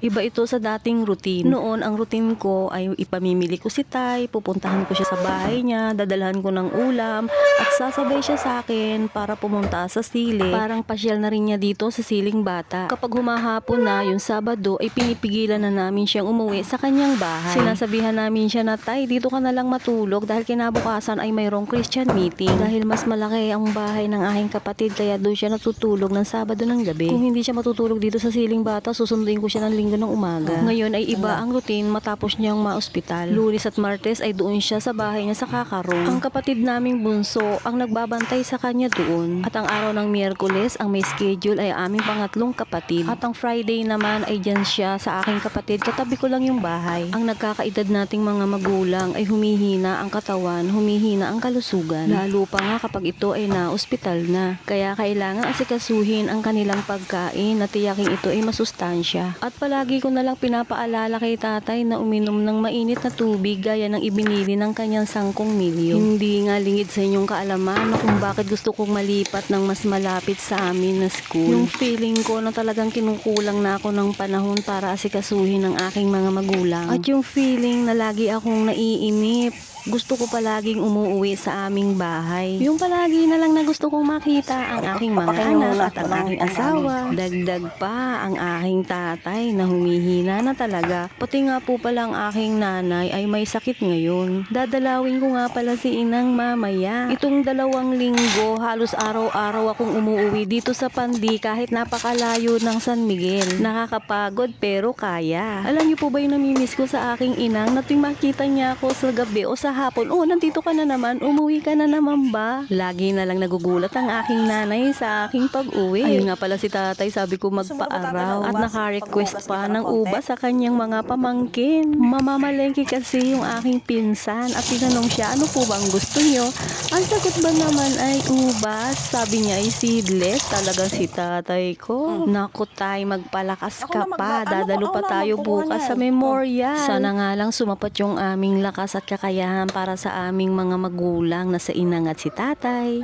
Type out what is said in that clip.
Iba ito sa dating routine. Noon, ang routine ko ay ipamimili ko si Tay, pupuntahan ko siya sa bahay niya, dadalhan ko ng ulam, at sasabay siya sa akin para pumunta sa sili. Parang pasyal na rin niya dito sa siling bata. Kapag humahapon na, yung Sabado, ay pinipigilan na namin siyang umuwi sa kanyang bahay. Sinasabihan namin siya na, Tay, dito ka na lang matulog dahil kinabukasan ay mayroong Christian meeting. Dahil mas malaki ang bahay ng aking kapatid, kaya doon siya natutulog ng Sabado ng gabi. Kung hindi siya matutulog dito sa siling bata, susunduin ko siya ng linggo ng umaga. Ngayon ay iba ang routine matapos niyang ma-ospital. Lunes at Martes ay doon siya sa bahay niya sa Kakarong. Ang kapatid naming bunso ang nagbabantay sa kanya doon. At ang araw ng Miyerkules, ang may schedule ay aming pangatlong kapatid. At ang Friday naman ay dyan siya sa aking kapatid, katabi ko lang yung bahay. Ang nagkakaedad nating mga magulang ay humihina ang katawan, humihina ang kalusugan. Lalo pa nga kapag ito ay na-ospital na. Kaya kailangan asikasuhin ang kanilang pagkain na tiyaking ito ay masustansya. At palagi ko na lang pinapaalala kay tatay na uminom ng mainit na tubig gaya ng ibinili ng kanyang sangkong milyo. Hindi nga lingid sa inyong kaalaman na kung bakit gusto kong malipat ng mas malapit sa amin na school. Yung feeling ko na talagang kinukulang na ako ng panahon para asikasuhin ng aking mga magulang. At yung feeling na lagi akong naiinip gusto ko palaging umuwi sa aming bahay. Yung palagi na lang na gusto kong makita ang aking mga anak at ang aking asawa. Dagdag pa ang aking tatay na humihina na talaga. Pati nga po pala ang aking nanay ay may sakit ngayon. Dadalawin ko nga pala si inang mamaya. Itong dalawang linggo, halos araw-araw akong umuwi dito sa Pandi kahit napakalayo ng San Miguel. Nakakapagod pero kaya. Alam niyo po ba yung namimiss ko sa aking inang na tuwing makita niya ako sa gabi o sa hapon, oh nandito ka na naman, umuwi ka na naman ba? Lagi na lang nagugulat ang aking nanay sa aking pag-uwi. Ayun nga pala si tatay, sabi ko magpaaraw at naka-request pa ng uba sa kanyang mga pamangkin. Mamamalengke kasi yung aking pinsan at tinanong siya, ano po bang gusto niyo? Ang sagot ba naman ay ubas? Sabi niya ay seedless. Talagang si tatay ko. Naku tay, magpalakas ka pa. ano, Dadalo pa tayo bukas sa memorial. Sana nga lang sumapat yung aming lakas at kakayahan para sa aming mga magulang na sa inang at si tatay.